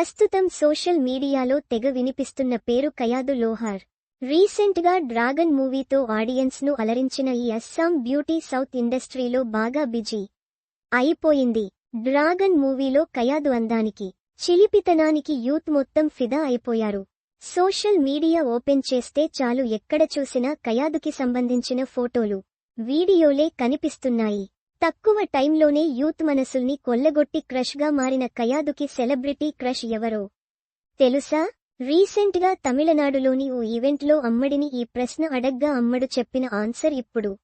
ప్రస్తుతం సోషల్ మీడియాలో తెగ వినిపిస్తున్న పేరు కయాదు లోహార్. రీసెంట్గా డ్రాగన్ మూవీతో ఆడియన్స్ను అలరించిన ఈ అస్సాం బ్యూటీ సౌత్ ఇండస్ట్రీలో బాగా బిజీ అయిపోయింది. డ్రాగన్ మూవీలో కయాదు అందానికి చిలిపితనానికి యూత్ మొత్తం ఫిదా అయిపోయారు. సోషల్ మీడియా ఓపెన్ చేస్తే చాలు ఎక్కడ చూసినా కయాదుకి సంబంధించిన ఫోటోలు వీడియోలే కనిపిస్తున్నాయి. తక్కువ టైంలోనే యూత్ మనసుల్ని కొల్లగొట్టి క్రష్గా మారిన కయాదుకి సెలబ్రిటీ క్రష్ ఎవరో? తెలుసా? రీసెంట్గా తమిళనాడులోని ఓ ఈవెంట్లో అమ్మడిని ఈ ప్రశ్న అడగ్గా అమ్మడు చెప్పిన ఆన్సర్ ఇప్పుడు.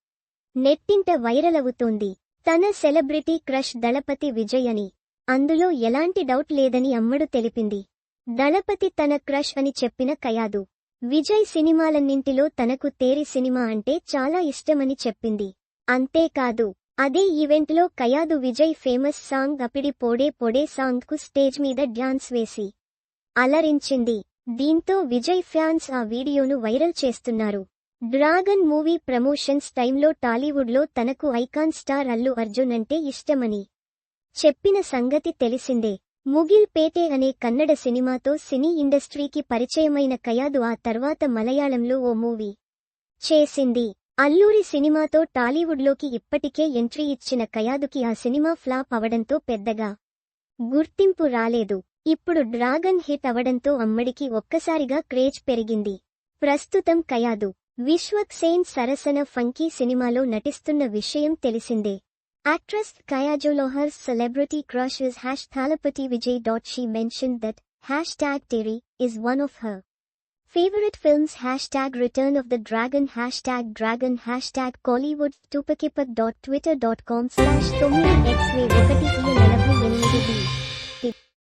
నెట్టింట వైరల్ అవుతోంది. తన సెలబ్రిటీ క్రష్ దళపతి విజయ్ అని అందులో ఎలాంటి డౌట్ లేదని అమ్మడు తెలిపింది. దళపతి తన క్రష్ అని చెప్పిన కయాదు. విజయ్ సినిమాలన్నింటిలో తనకు తేరి సినిమా అంటే చాలా ఇష్టమని చెప్పింది. అంతేకాదు అదే ఈవెంట్లో కయాదు విజయ్ ఫేమస్ సాంగ్ అపిడి పోడే పొడే సాంగ్కు స్టేజ్ మీద డ్యాన్స్ వేసి అలరించింది. దీంతో విజయ్ ఫ్యాన్స్ ఆ వీడియోను వైరల్ చేస్తున్నారు. డ్రాగన్ మూవీ ప్రమోషన్స్ టైంలో టాలీవుడ్లో తనకు ఐకాన్ స్టార్ అల్లు అర్జున్ అంటే ఇష్టమని చెప్పిన సంగతి తెలిసిందే. ముగిల్ పేటే అనే కన్నడ సినిమాతో సినీ ఇండస్ట్రీకి పరిచయమైన కయాదు ఆ తర్వాత మలయాళంలో ఓ మూవీ చేసింది. అల్లూరి సినిమాతో టాలీవుడ్లోకి ఇప్పటికే ఎంట్రీ ఇచ్చిన కయాదుకి ఆ సినిమా ఫ్లాప్ అవడంతో పెద్దగా గుర్తింపు రాలేదు. ఇప్పుడు డ్రాగన్ హిట్ అవడంతో అమ్మడికి ఒక్కసారిగా క్రేజ్ పెరిగింది. ప్రస్తుతం కయాదు విశ్వక్ సేన్ సరసన ఫంకీ సినిమాలో నటిస్తున్న విషయం తెలిసిందే. Actress Kayadu Lohar celebrity crush is hash Thalapathy Vijay dot she mention that hashtag Theri is one of her. Favorite films hashtag return of the dragon hashtag dragon hashtag Kollywood tupakipak.twitter.com slash tomini